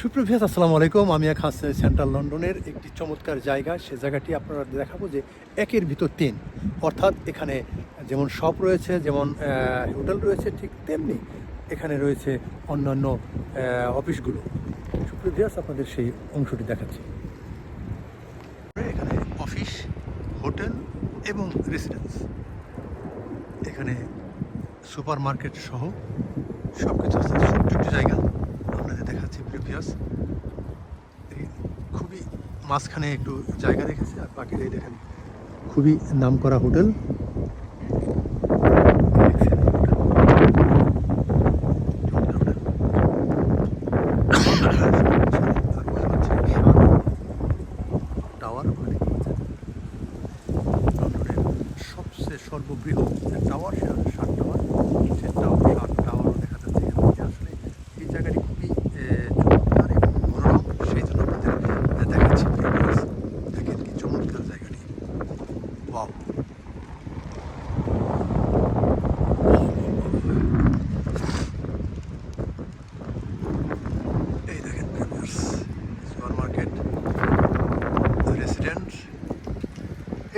সুপ্রভিয়াস আসসালামু আলাইকুম। আমি এক হাসে সেন্ট্রাল লন্ডনের একটি চমৎকার জায়গা। সে জায়গাটি আপনারা দেখাবো যে একের ভিতর তিন। অর্থাৎ এখানে যেমন শপ রয়েছে, যেমন হোটেল রয়েছে, ঠিক তেমনি এখানে রয়েছে অন্যান্য অফিসগুলো। সুপ্রভিয়াস আপনাদের সেই অংশটি দেখাচ্ছি। এখানে অফিস, হোটেল এবং রেসিডেন্স। এখানে সুপার মার্কেট সহ সব কিছু আছে ছোট্ট জায়গা আপনাদের দেখাচ্ছি প্রিভিয়াস খুবই মাঝখানে একটু জায়গা রেখেছে আর বাকিটাই দেখেন খুবই নাম করা হোটেল সর্ববৃহৎ টাওয়ার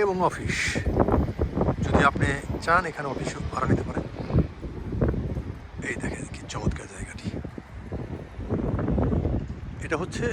এবং অফিস। যদি আপনি চান এখানে অফিস ভাড়া নিতে পারেন। এই দেখেন কি চমৎকার জায়গাটি। এটা হচ্ছে